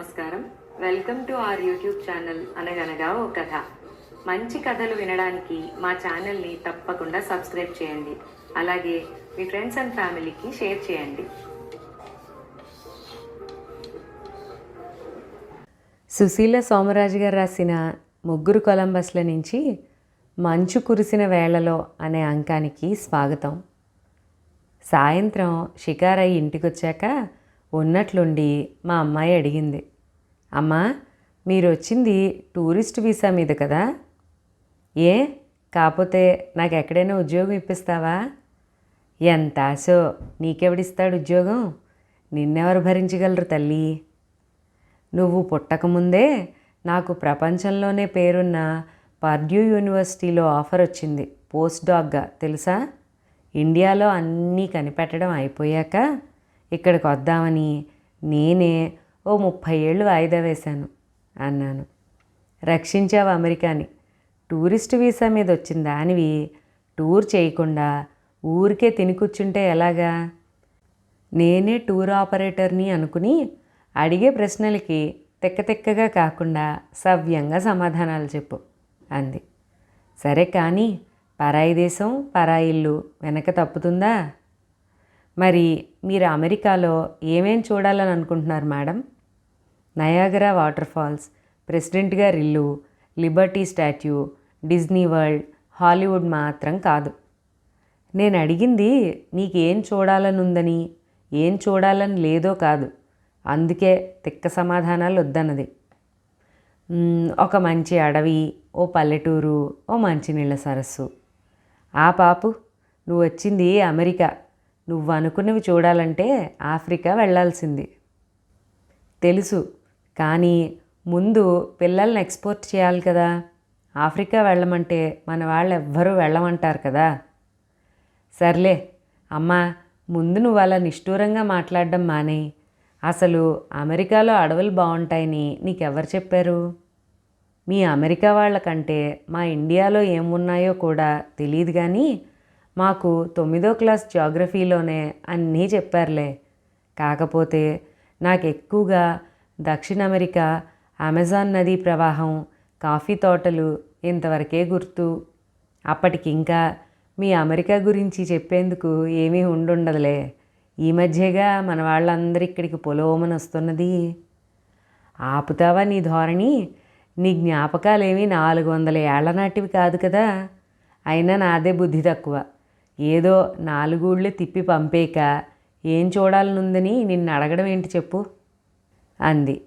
నమస్కారం. Welcome to our YouTube channel అనగనగా ఓ కథ. మంచి కథలు వినడానికి మా ఛానల్ని తప్పకుండా సబ్స్క్రైబ్ చేయండి. అలాగే మీ ఫ్రెండ్స్ అండ్ ఫ్యామిలీకి షేర్ చేయండి. సుశీల సోమరాజు గారు రాసిన ముగ్గురు కొలంబస్ల నుంచి మంచు కురిసిన వేళలో అనే అంకానికి స్వాగతం. సాయంత్రం షికారయ్య ఇంటికొచ్చాక ఉన్నట్లుండి మా అమ్మాయి అడిగింది. అమ్మా మీరు వచ్చింది టూరిస్ట్ వీసా మీద కదా? ఏ కాకపోతే నాకు ఎక్కడైనా ఉద్యోగం ఇప్పిస్తావా? ఎంత ఆశో నీకెవడిస్తాడు ఉద్యోగం? నిన్నెవరు భరించగలరు తల్లి? నువ్వు పుట్టకముందే నాకు ప్రపంచంలోనే పేరున్న పర్డ్యూ యూనివర్సిటీలో ఆఫర్ వచ్చింది పోస్ట్ డాగ్గా తెలుసా? ఇండియాలో అన్నీ కనిపెట్టడం అయిపోయాక ఇక్కడికి వద్దామని నేనే ఓ ముప్పై ఏళ్ళు వాయిదా వేశాను అన్నాను. రక్షించావు అమెరికాని. టూరిస్ట్ వీసా మీద వచ్చిన దానివి టూర్ చేయకుండా ఊరికే తిని కూర్చుంటే ఎలాగా? నేనే టూర్ ఆపరేటర్ని అనుకుని అడిగే ప్రశ్నలకి తెక్కతెక్కగా కాకుండా సవ్యంగా సమాధానాలు చెప్పు అంది. సరే కానీ పరాయి దేశం పరాయి ఇల్లు వెనక తప్పుతుందా? మరి మీరు అమెరికాలో ఏమేం చూడాలని అనుకుంటున్నారు madam? Niagara water falls president గారి ఇల్లు liberty statue Disney world Hollywood మాత్రం కాదు. నేను అడిగింది నీకేం చూడాలని ఉందని ఏం చూడాలని లేదో కాదు. అందుకే తిక్క సమాధానాలు వద్దన్నది. ఒక మంచి అడవి ఓ పల్లెటూరు ఓ మంచినీళ్ళ సరస్సు. ఆ పాపు నువ్వు వచ్చింది అమెరికా. నువ్వు అనుకున్నవి చూడాలంటే ఆఫ్రికా వెళ్ళాల్సింది. తెలుసు కానీ ముందు పిల్లల్ని ఎక్స్పోర్ట్ చేయాలి కదా. ఆఫ్రికా వెళ్ళమంటే మన వాళ్ళు ఎవ్వరూ వెళ్ళమంటారు కదా. సర్లే అమ్మా ముందు నువ్వు అలా నిష్ఠూరంగా మాట్లాడడం మానే. అసలు అమెరికాలో అడవులు బాగుంటాయని నీకెవరు చెప్పారు? మీ అమెరికా వాళ్ళకంటే మా ఇండియాలో ఏమున్నాయో కూడా తెలియదు కానీ మాకు తొమ్మిదో క్లాస్ జాగ్రఫీలోనే అన్నీ చెప్పారులే. కాకపోతే నాకు ఎక్కువగా దక్షిణ అమెరికా అమెజాన్ నదీ ప్రవాహం కాఫీ తోటలు ఇంతవరకే గుర్తు. అప్పటికింకా మీ అమెరికా గురించి చెప్పేందుకు ఏమీ ఉండుండదులే. ఈ మధ్యగా మన వాళ్ళందరూ ఇక్కడికి పొలోమని వస్తున్నది. ఆపుతావా నీ ధోరణి? నీ జ్ఞాపకాలేమీ నాలుగు వందల ఏళ్ళ నాటివి కాదు కదా. అయినా నాదే బుద్ధి తక్కువ. ఏదో నాలుగూళ్ళు తిప్పి పంపేక ఏం చూడాలనుందని నిన్ను అడగడం ఏంటి చెప్పు. అంది.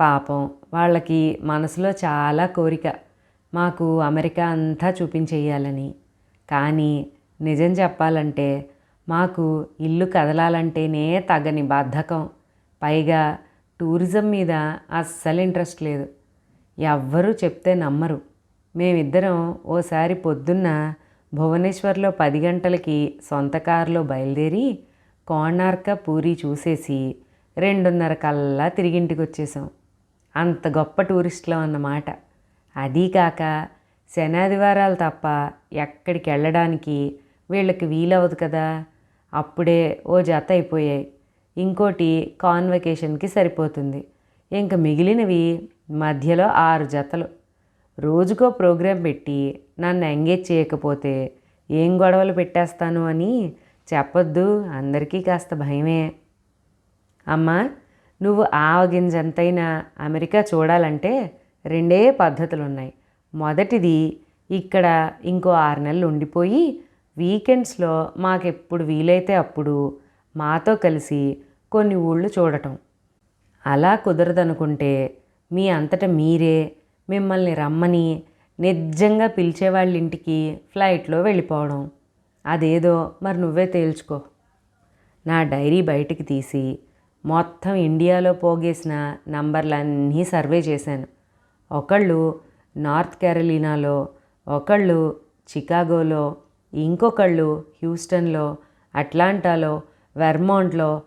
పాపం వాళ్ళకి మనసులో చాలా కోరిక. మాకు అమెరికా అంతా చూపించేయాలని. కానీ నిజం చెప్పాలంటే మాకు ఇల్లు కదలాలంటేనే తగని బద్ధకం. పైగా టూరిజం మీద అస్సలు ఇంట్రెస్ట్ లేదు. ఎవ్వరూ చెప్తే నమ్మరు. మేమిద్దరం ఓసారి పొద్దున్న భువనేశ్వర్లో పది గంటలకి సొంత కారులో బయలుదేరి కోణార్క పూరి చూసేసి రెండున్నర కల్లా తిరిగింటికి వచ్చేసాం అంత గొప్ప టూరిస్టులం అన్నమాట. అదీ కాక శనాదివారాలు తప్ప ఎక్కడికి వెళ్ళడానికి వీళ్ళకి వీలవదు కదా. అప్పుడే ఓ జత అయిపోయాయి. ఇంకోటి కాన్వకేషన్కి సరిపోతుంది. ఇంక మిగిలినవి మధ్యలో ఆరు జతలు. రోజుకో ప్రోగ్రాం పెట్టి నన్ను ఎంగేజ్ చేయకపోతే ఏం గొడవలు పెట్టేస్తాను అని చెప్పొద్దు. అందరికీ కాస్త భయమే. అమ్మా నువ్వు ఆవగింజంతైనా అమెరికా చూడాలంటే రెండే పద్ధతులు ఉన్నాయి మొదటిది ఇక్కడ ఇంకో ఆరు నెలలు ఉండిపోయి వీకెండ్స్లో మాకెప్పుడు వీలైతే అప్పుడు మాతో కలిసి కొన్ని ఊళ్ళు చూడటం. అలా కుదరదనుకుంటే మీ అంతట మీరే మిమ్మల్ని రమ్మని నిజంగా పిలిచేవాళ్ళ ఇంటికి ఫ్లైట్లో వెళ్ళిపోవడం. అదేదో మరి నువ్వే తేల్చుకో. నా డైరీ బయటికి తీసి మొత్తం ఇండియాలో పోగేసిన నంబర్లన్నీ సర్వే చేశాను. ఒకళ్ళు నార్త్ క్యారలీనాలో ఒకళ్ళు చికాగోలో ఇంకొకళ్ళు హ్యూస్టన్లో అట్లాంటాలో వెర్మాంట్లో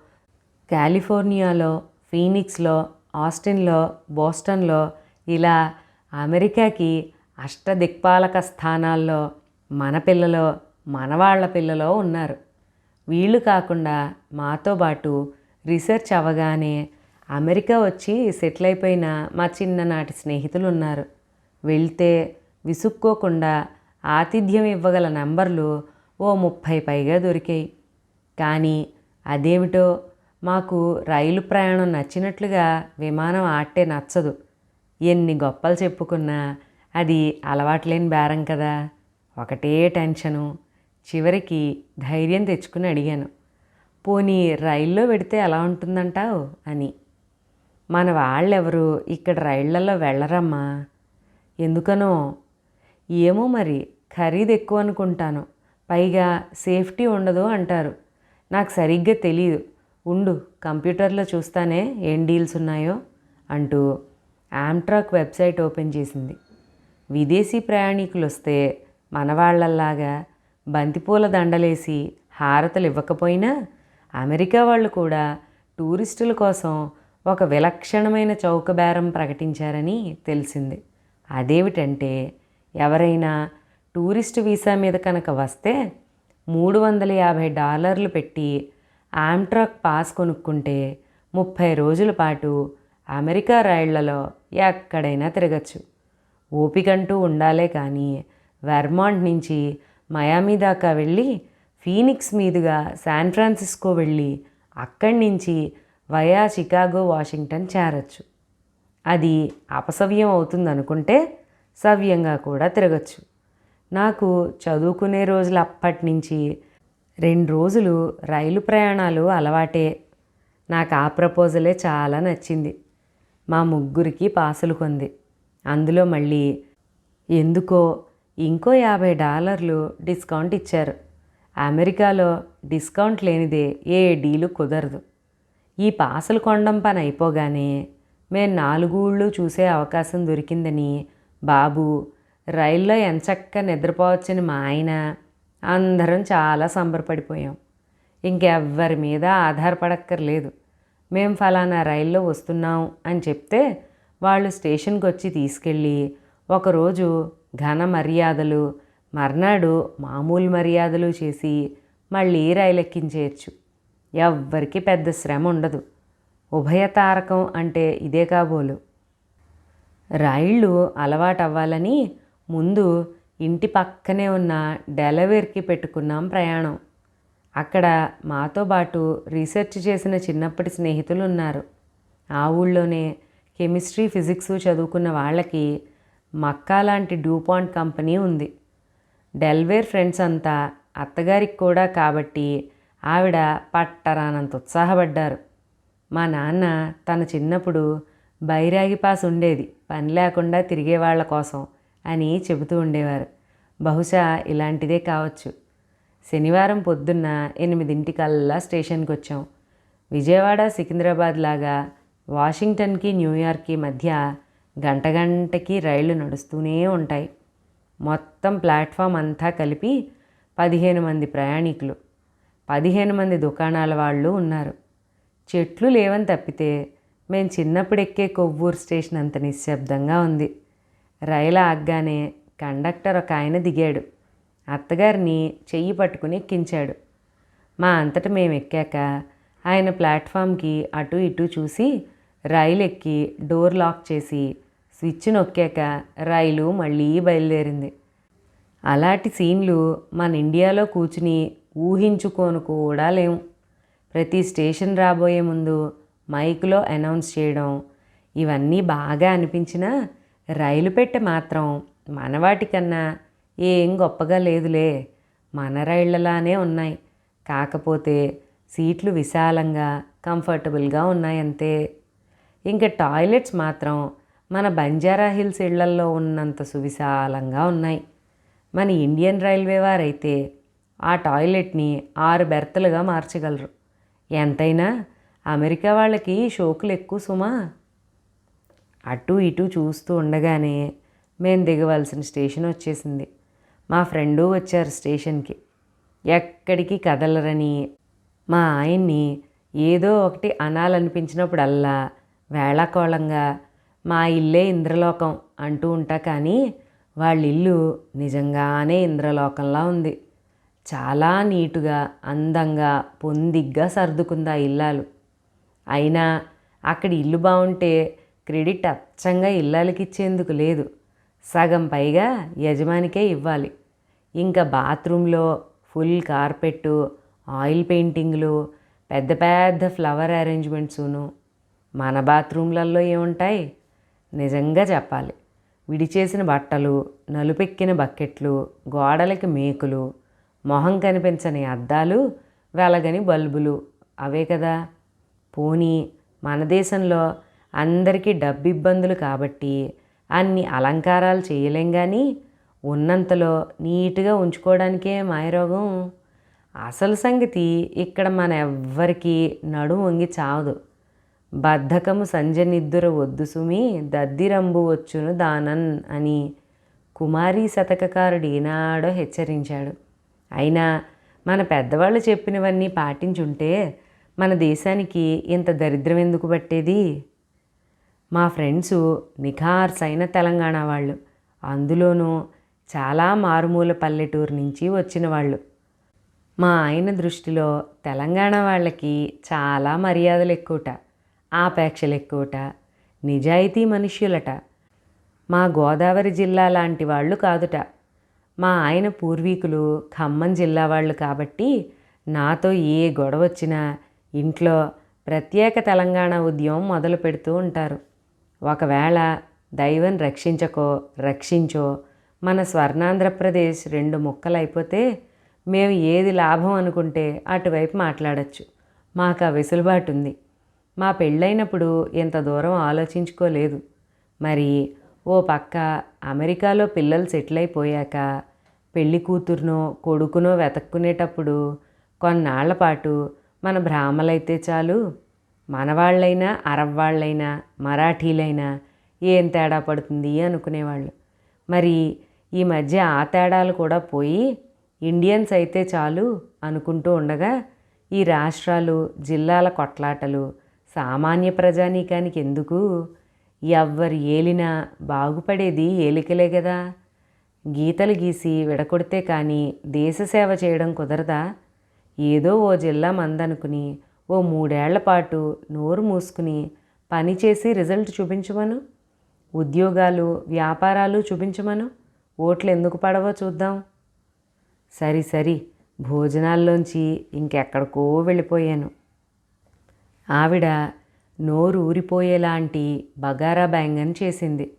కాలిఫోర్నియాలో ఫీనిక్స్లో ఆస్టిన్లో బోస్టన్లో ఇలా అమెరికాకి అష్టదిక్పాలక స్థానాల్లో మన పిల్లలో మనవాళ్ళ పిల్లలో ఉన్నారు. వీళ్ళు కాకుండా మాతో పాటు రీసెర్చ్ అవ్వగానే అమెరికా వచ్చి సెటిల్ అయిపోయిన మా చిన్ననాటి స్నేహితులు ఉన్నారు వెళ్తే విసుక్కోకుండా ఆతిథ్యం ఇవ్వగల నంబర్లు ఓ ముప్పై పైగా దొరికాయి. కానీ అదేమిటో మాకు రైలు ప్రయాణం నచ్చినట్లుగా విమానం ఆటే నచ్చదు. ఎన్ని గొప్పలు చెప్పుకున్నా అది అలవాట్లేని బేరం కదా. ఒకటే టెన్షను. చివరికి ధైర్యం తెచ్చుకుని అడిగాను. పోనీ రైల్లో పెడితే ఎలా ఉంటుందంటావు? అని. మన వాళ్ళెవరు? ఇక్కడ రైళ్ళలో వెళ్ళరమ్మా. ఎందుకనో? ఏమో మరి ఖరీదు ఎక్కువ అనుకుంటాను. పైగా సేఫ్టీ ఉండదు అంటారు. నాకు సరిగ్గా తెలియదు ఉండు కంప్యూటర్లో చూస్తానే ఏం డీల్స్ ఉన్నాయో అంటూ ఆమ్ట్రాక్ వెబ్సైట్ ఓపెన్ చేసింది. విదేశీ ప్రయాణికులు వస్తే మన వాళ్ళల్లాగా బంతిపూల దండలేసి హారతలు ఇవ్వకపోయినా అమెరికా వాళ్ళు కూడా టూరిస్టుల కోసం ఒక విలక్షణమైన చౌక బేరం ప్రకటించారని తెలిసింది. అదేమిటంటే ఎవరైనా టూరిస్ట్ వీసా మీద కనుక వస్తే మూడు వందల యాభై డాలర్లు పెట్టి ఆమ్ట్రాక్ పాస్ కొనుక్కుంటే ముప్పై రోజుల పాటు అమెరికా రైళ్ళలో ఎక్కడైనా తిరగచ్చు. ఓపికంటూ ఉండాలే కానీ వెర్మాంట్ నుంచి మయామి దాకా వెళ్ళి ఫీనిక్స్ మీదుగా శాన్ ఫ్రాన్సిస్కో వెళ్ళి అక్కడి నుంచి వయా చికాగో వాషింగ్టన్ చేరచ్చు. అది అపసవ్యం అవుతుంది అనుకుంటే సవ్యంగా కూడా తిరగచ్చు. నాకు చదువుకునే రోజులు అప్పటి నుంచి రెండు రోజులు రైలు ప్రయాణాలు అలవాటే. నాకు ఆ ప్రపోజలే చాలా నచ్చింది. మా ముగ్గురికి పాసులు కొంది. అందులో మళ్ళీ ఎందుకో ఇంకో యాభై డాలర్లు డిస్కౌంట్ ఇచ్చారు. అమెరికాలో డిస్కౌంట్ లేనిదే ఏ డీలు కుదరదు. ఈ పాసలు కొండం పని అయిపోగానే మేము నాలుగు ఊళ్ళు చూసే అవకాశం దొరికిందని బాబు రైల్లో ఎంచక్క నిద్రపోవచ్చని మా ఆయన అందరం చాలా సంబరపడిపోయాం. ఇంకెవ్వరి మీద ఆధారపడక్కర్లేదు. మేము ఫలానా రైల్లో వస్తున్నాం అని చెప్తే వాళ్ళు స్టేషన్కి వచ్చి తీసుకెళ్ళి ఒకరోజు ఘన మర్యాదలు మర్నాడు మామూలు మర్యాదలు చేసి మళ్ళీ రైలు ఎక్కించేయచ్చు ఎవ్వరికి పెద్ద శ్రమ ఉండదు. ఉభయతారకం అంటే ఇదే కాబోలు. రైళ్ళు అలవాటవ్వాలని ముందు ఇంటి పక్కనే ఉన్న డెలవేర్కి పెట్టుకున్నాం ప్రయాణం. అక్కడ మాతో పాటు రీసెర్చ్ చేసిన చిన్నప్పటి స్నేహితులు ఉన్నారు ఆ ఊళ్ళోనే కెమిస్ట్రీ ఫిజిక్స్ చదువుకున్న వాళ్ళకి మక్కా లాంటి డ్యూపాంట్ కంపెనీ ఉంది. డెల్వేర్ ఫ్రెండ్స్ అంతా అత్తగారికి కూడా కాబట్టి ఆవిడ పట్టరానంత ఉత్సాహపడ్డారు. మా నాన్న తన చిన్నప్పుడు బైరాగి పాస్ ఉండేది పని లేకుండా తిరిగే వాళ్ళ కోసం అని చెబుతూ ఉండేవారు. బహుశా ఇలాంటిదే కావచ్చు. శనివారం పొద్దున్న ఎనిమిదింటికల్లా స్టేషన్కి వచ్చాం విజయవాడ సికింద్రాబాద్ లాగా వాషింగ్టన్కి న్యూయార్క్కి మధ్య గంట గంటకి రైళ్ళు నడుస్తూనే ఉంటాయి. మొత్తం ప్లాట్ఫామ్ అంతా కలిపి పదిహేను మంది ప్రయాణికులు పదిహేను మంది దుకాణాల వాళ్ళు ఉన్నారు. చెట్లు లేవని తప్పితే మేము చిన్నప్పుడు ఎక్కే కొవ్వూరు స్టేషన్ అంత నిశ్శబ్దంగా ఉంది. రైలు ఆగ్గానే కండక్టర్ ఒక ఆయన దిగాడు. అత్తగారిని చెయ్యి పట్టుకుని ఎక్కించాడు. మా అంతట మేము ఎక్కాక ఆయన ప్లాట్ఫామ్కి అటు ఇటు చూసి రైలు ఎక్కి డోర్ లాక్ చేసి స్విచ్ నొక్కాక రైలు మళ్ళీ బయలుదేరింది. అలాంటి సీన్లు మన ఇండియాలో కూర్చుని ఊహించుకోను కూడా లేవు. ప్రతి స్టేషన్ రాబోయే ముందు మైక్లో అనౌన్స్ చేయడం ఇవన్నీ బాగా అనిపించినా రైలు పెట్టె మాత్రం మనవాటికన్నా ఏం గొప్పగా లేదులే. మన రైళ్ళలానే ఉన్నాయి. కాకపోతే సీట్లు విశాలంగా కంఫర్టబుల్గా ఉన్నాయంతే. ఇంకా టాయిలెట్స్ మాత్రం మన బంజారా హిల్స్ ఇళ్ళల్లో ఉన్నంత సువిశాలంగా ఉన్నాయి. మన ఇండియన్ రైల్వే వారైతే ఆ టాయిలెట్ని ఆరు బెర్తలుగా మార్చగలరు. ఎంతైనా అమెరికా వాళ్ళకి షోకులు ఎక్కువ సుమా. అటు ఇటు చూస్తూ ఉండగానే మేము దిగవలసిన స్టేషన్ వచ్చేసింది. మా ఫ్రెండు వచ్చారు స్టేషన్కి. ఎక్కడికి కదలరని మా ఆయన్ని ఏదో ఒకటి అనాలనిపించినప్పుడల్లా వేళాకోళంగా మా ఇల్లే ఇంద్రలోకం అంటూ ఉంటా కానీ వాళ్ళ ఇల్లు నిజంగానే ఇంద్రలోకంలా ఉంది. చాలా నీటుగా అందంగా పొందిగ్గా సర్దుకుంది ఆ ఇల్లాలు. అయినా అక్కడ ఇల్లు బాగుంటే క్రెడిట్ అచ్చంగా ఇల్లాలకి ఇచ్చేందుకు లేదు. సగం పైగా యజమానికే ఇవ్వాలి. ఇంకా బాత్రూంలో ఫుల్ కార్పెట్టు ఆయిల్ పెయింటింగ్లు పెద్ద పెద్ద ఫ్లవర్ అరేంజ్మెంట్సును మన బాత్రూంలలో ఏముంటాయి? నిజంగా చెప్పాలి. విడిచేసిన బట్టలు నలుపెక్కిన బకెట్లు గోడలకి మేకులు మొహం కనిపించని అద్దాలు వెలగని బల్బులు అవే కదా. పోనీ మన దేశంలో అందరికీ డబ్బు ఇబ్బందులు కాబట్టి అన్ని అలంకారాలు చేయలేం కానీ ఉన్నంతలో నీట్గా ఉంచుకోవడానికే మాయరోగం. అసలు సంగతి ఇక్కడ మన ఎవ్వరికీ నడుము వంగి చావదు. బద్ధకము సంజనిద్దుర వద్దు సుమి దద్దిరంబు వచ్చును దానన్ అని కుమారి శతకకారుడు ఈనాడో హెచ్చరించాడు. అయినా మన పెద్దవాళ్ళు చెప్పినవన్నీ పాటించుంటే మన దేశానికి ఇంత దరిద్రం ఎందుకు పట్టేది? మా ఫ్రెండ్స్ నిఖార్సైన తెలంగాణ వాళ్ళు. అందులోనూ చాలా మారుమూల పల్లెటూరు నుంచి వచ్చిన వాళ్ళు. మా ఆయన దృష్టిలో తెలంగాణ వాళ్ళకి చాలా మర్యాదలు ఎక్కువట ఆపేక్షలు ఎక్కువట నిజాయితీ మనుష్యులట. మా గోదావరి జిల్లా లాంటి వాళ్ళు కాదుట. మా ఆయన పూర్వీకులు ఖమ్మం జిల్లా వాళ్ళు కాబట్టి నాతో ఏ గొడవ వచ్చినా ఇంట్లో ప్రత్యేక తెలంగాణ ఉద్యమం మొదలు పెడుతూ ఉంటారు. ఒకవేళ దైవం రక్షించకో రక్షించో మన స్వర్ణాంధ్రప్రదేశ్ రెండు ముక్కలైపోతే మేము ఏది లాభం అనుకుంటే అటువైపు మాట్లాడచ్చు. మాకు ఆ వెసులుబాటు ఉంది మా పెళ్ళైనప్పుడు ఇంత దూరం ఆలోచించుకోలేదు. మరి ఓ పక్క అమెరికాలో పిల్లలు సెటిల్ అయిపోయాక పెళ్ళి కూతురునో కొడుకునో వెతక్కునేటప్పుడు కొన్నాళ్ళ పాటు మన బ్రాహ్మలైతే చాలు. మనవాళ్ళైనా అరవ్వాళ్ళైనా మరాఠీలైనా ఏం తేడా పడుతుంది అనుకునేవాళ్ళు. మరి ఈ మధ్య ఆ తేడాలు కూడా పోయి ఇండియన్స్ అయితే చాలు అనుకుంటూ ఉండగా ఈ రాష్ట్రాలు జిల్లాల కొట్లాటలు సామాన్య ప్రజానీకానికి ఎందుకు? ఎవ్వరు ఏలినా బాగుపడేది ఏలికలే కదా గీతలు గీసి విడకొడితే కానీ దేశ సేవ చేయడం కుదరదా? ఏదో ఓ జిల్లా మందనుకుని ఓ మూడేళ్ళ పాటు నోరు మూసుకుని పని చేసి రిజల్ట్ చూపించమను? ఉద్యోగాలు వ్యాపారాలు చూపించమను? ఓట్లు ఎందుకు పడవో చూద్దాం. సరి సరి భోజనాల్లోంచి ఇంకెక్కడికో వెళ్ళిపోయాను. ఆవిడ నోరు ఊరిపోయేలాంటి బగారా బ్యాంగన్ చేసింది.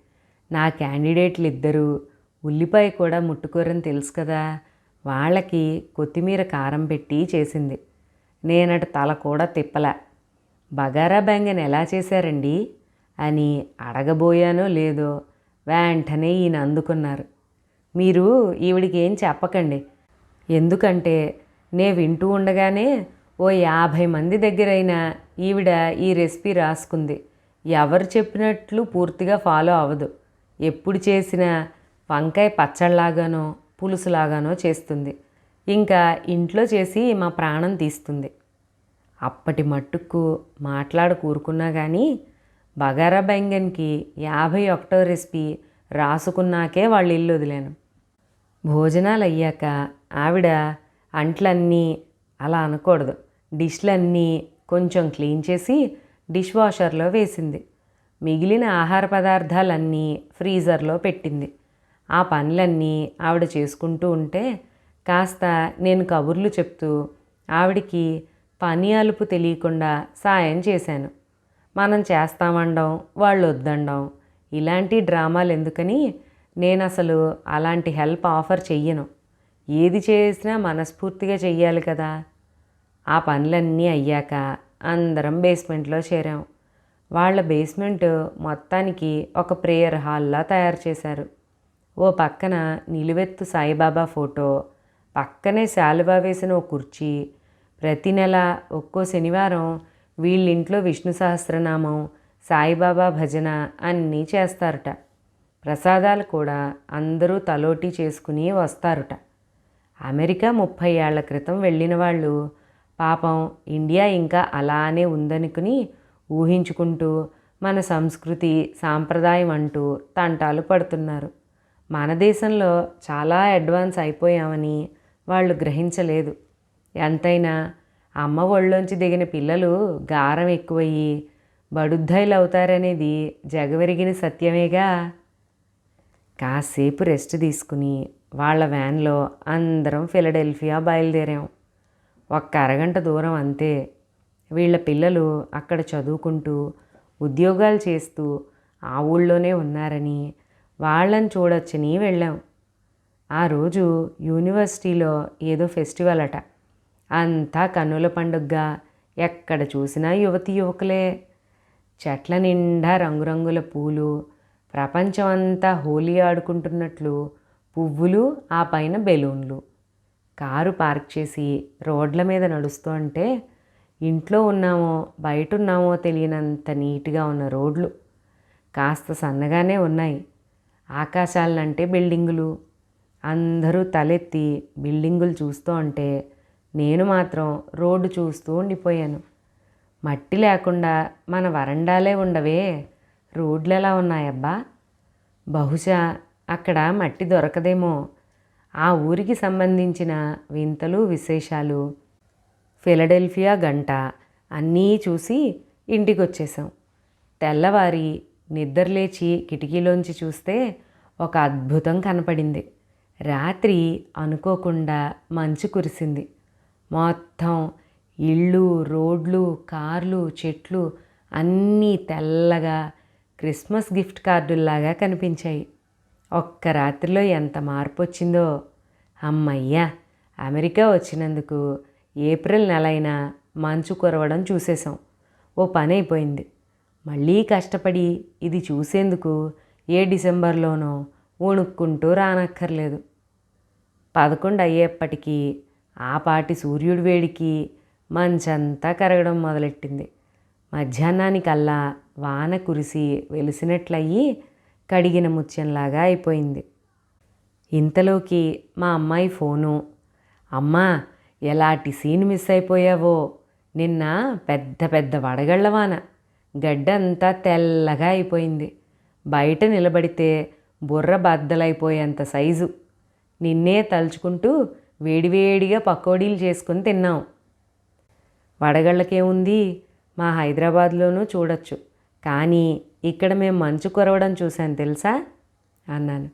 నా క్యాండిడేట్లు ఇద్దరూ ఉల్లిపాయ కూడా ముట్టుకోరని తెలుసు కదా వాళ్ళకి కొత్తిమీర కారం పెట్టి చేసింది. నేనటు తల కూడా తిప్పలా. బగారా బ్యాంగన్ ఎలా చేశారండి? అని అడగబోయానో లేదో వెంటనే ఈయన అందుకున్నారు. మీరు ఈవిడికి ఏం చెప్పకండి. ఎందుకంటే నే వింటూ ఉండగానే ఓ యాభై మంది దగ్గరైనా ఈవిడ ఈ రెసిపీ రాసుకుంది. ఎవరు చెప్పినట్లు పూర్తిగా ఫాలో అవ్వదు. ఎప్పుడు చేసినా వంకాయ పచ్చళ్ళలాగానో పులుసులాగానో చేస్తుంది. ఇంకా ఇంట్లో చేసి మా ప్రాణం తీస్తుంది. అప్పటి మట్టుకు మాట్లాడ కూరుకున్నా కానీ బగారా బెంగన్కి యాభై ఒకటో రెసిపీ రాసుకున్నాకే వాళ్ళ ఇల్లు వదిలాను. భోజనాలు అయ్యాక ఆవిడ అంట్లన్నీ అలా అనకూడదు. డిష్లన్నీ కొంచెం క్లీన్ చేసి డిష్ వాషర్లో వేసింది. మిగిలిన ఆహార పదార్థాలన్నీ ఫ్రీజర్లో పెట్టింది. ఆ పనులన్నీ ఆవిడ చేసుకుంటూ ఉంటే కాస్త నేను కబుర్లు చెప్తూ ఆవిడికి పని అలుపు తెలియకుండా సాయం చేశాను. మనం చేస్తామండం వాళ్ళు వద్దండం ఇలాంటి డ్రామాలు ఎందుకని నేను అసలు అలాంటి హెల్ప్ ఆఫర్ చెయ్యను. ఏది చేసినా మనస్ఫూర్తిగా చెయ్యాలి కదా. ఆ పనులన్నీ అయ్యాక అందరం బేస్మెంట్లో చేరాం. వాళ్ళ బేస్మెంట్ మొత్తానికి ఒక ప్రేయర్ హాల్లా తయారు చేశారు. ఓ పక్కన నిలువెత్తు సాయిబాబా ఫోటో పక్కనే శాలువా వేసిన ఓ కుర్చీ ప్రతి నెల ఒక్కో శనివారం వీళ్ళింట్లో విష్ణు సహస్రనామం సాయిబాబా భజన అన్నీ చేస్తారట. ప్రసాదాలు కూడా అందరూ తలోటి చేసుకుని వస్తారట. అమెరికా ముప్పై ఏళ్ళ క్రితం వెళ్ళిన వాళ్ళు పాపం ఇండియా ఇంకా అలానే ఉందనుకుని ఊహించుకుంటూ మన సంస్కృతి సాంప్రదాయం అంటూ తంటాలు పడుతున్నారు. మన దేశంలో చాలా అడ్వాన్స్ అయిపోయామని వాళ్ళు గ్రహించలేదు. ఎంతైనా అమ్మ ఒళ్ళోంచి దిగిన పిల్లలు గారం ఎక్కువయ్యి బడుద్దాయిలు అవుతారనేది జగవెరిగిన సత్యమేగా? కాసేపు రెస్ట్ తీసుకుని వాళ్ళ వ్యాన్లో అందరం ఫిలడెల్ఫియా బయలుదేరాం. ఒక్క అరగంట దూరం అంతే. వీళ్ళ పిల్లలు అక్కడ చదువుకుంటూ ఉద్యోగాలు చేస్తూ ఆ ఊళ్ళోనే ఉన్నారని వాళ్ళని చూడొచ్చని వెళ్ళాం. ఆ రోజు యూనివర్సిటీలో ఏదో ఫెస్టివల్ అట. అంతా కన్నుల పండుగగా. ఎక్కడ చూసినా యువతి యువకులే. చెట్ల నిండా రంగురంగుల పూలు. ప్రపంచం అంతా హోలీ ఆడుకుంటున్నట్లు పువ్వులు ఆ పైన బెలూన్లు. కారు పార్క్ చేసి రోడ్ల మీద నడుస్తూ అంటే ఇంట్లో ఉన్నామో బయట ఉన్నామో తెలియనంత నీట్గా ఉన్న రోడ్లు కాస్త సన్నగానే ఉన్నాయి. ఆకాశాలనంటే బిల్డింగులు. అందరూ తలెత్తి బిల్డింగులు చూస్తూ ఉంటే నేను మాత్రం రోడ్డు చూస్తూ ఉండిపోయాను. మట్టి లేకుండా మన వరండాలే ఉండవే. రోడ్లు ఎలా ఉన్నాయబ్బా? బహుశా అక్కడ మట్టి దొరకదేమో. ఆ ఊరికి సంబంధించిన వింతలు విశేషాలు ఫిలడెల్ఫియా గంట అన్నీ చూసి ఇంటికి వచ్చేసాం తెల్లవారి నిద్రలేచి కిటికీలోంచి చూస్తే ఒక అద్భుతం కనపడింది. రాత్రి అనుకోకుండా మంచు కురిసింది. మొత్తం ఇళ్ళు రోడ్లు కార్లు చెట్లు అన్నీ తెల్లగా క్రిస్మస్ గిఫ్ట్ కార్డుల్లాగా కనిపించాయి. ఒక్క రాత్రిలో ఎంత మార్పు వచ్చిందో అమ్మయ్యా అమెరికా వచ్చినందుకు ఏప్రిల్ నెలైనా మంచు కురవడం చూసేసాం ఓ పని అయిపోయింది మళ్ళీ కష్టపడి ఇది చూసేందుకు ఏ డిసెంబర్లోనో వణుక్కుంటూ రానక్కర్లేదు. పదకొండు అయ్యేప్పటికీ ఆ పాటి సూర్యుడి వేడికి మంచంతా కరగడం మొదలెట్టింది. మధ్యాహ్నానికల్లా వాన కురిసి వెలిసినట్లయ్యి కడిగిన ముత్యంలాగా అయిపోయింది. ఇంతలోకి మా అమ్మాయి ఫోను అమ్మా ఎలాంటి సీన్ మిస్ అయిపోయావో? నిన్న పెద్ద పెద్ద వడగళ్ళవాన గడ్డంతా తెల్లగా అయిపోయింది. బయట నిలబడితే బుర్ర బద్దలైపోయేంత సైజు. నిన్నే తలుచుకుంటూ వేడివేడిగా పకోడీలు చేసుకుని తిన్నాం. వడగళ్ళకేముంది మా హైదరాబాద్లోనూ చూడొచ్చు. కానీ ఇక్కడ మేము మంచు కురవడం చూశాను తెలుసా? అన్నాను.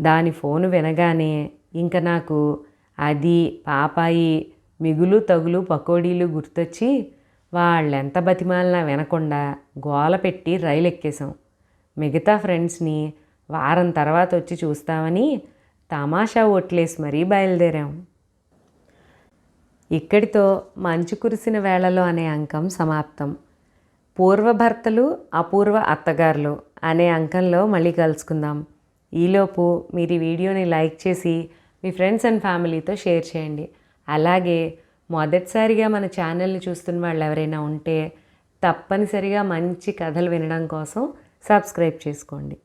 దాని ఫోను వినగానే ఇంకా నాకు అది పాపాయి మిగులు తగులు పకోడీలు గుర్తొచ్చి వాళ్ళెంత బతిమాలినా వినకుండా గోల పెట్టి రైలు ఎక్కేసాం మిగతా ఫ్రెండ్స్ని వారం తర్వాత వచ్చి చూస్తామని తమాషా ఒట్లేసి మరీ బయలుదేరాం. ఇక్కడితో మంచు కురిసిన వేళలో అనే అంకం సమాప్తం. పూర్వభర్తలు అపూర్వ అత్తగారులు అనే అంకంలో మళ్ళీ కలుసుకుందాం. ఈలోపు మీరు ఈ వీడియోని లైక్ చేసి మీ ఫ్రెండ్స్ అండ్ ఫ్యామిలీతో షేర్ చేయండి. అలాగే మొదటిసారిగా మన ఛానల్ని చూస్తున్న వాళ్ళు ఎవరైనా ఉంటే తప్పనిసరిగా మంచి కథలు వినడం కోసం సబ్స్క్రైబ్ చేసుకోండి.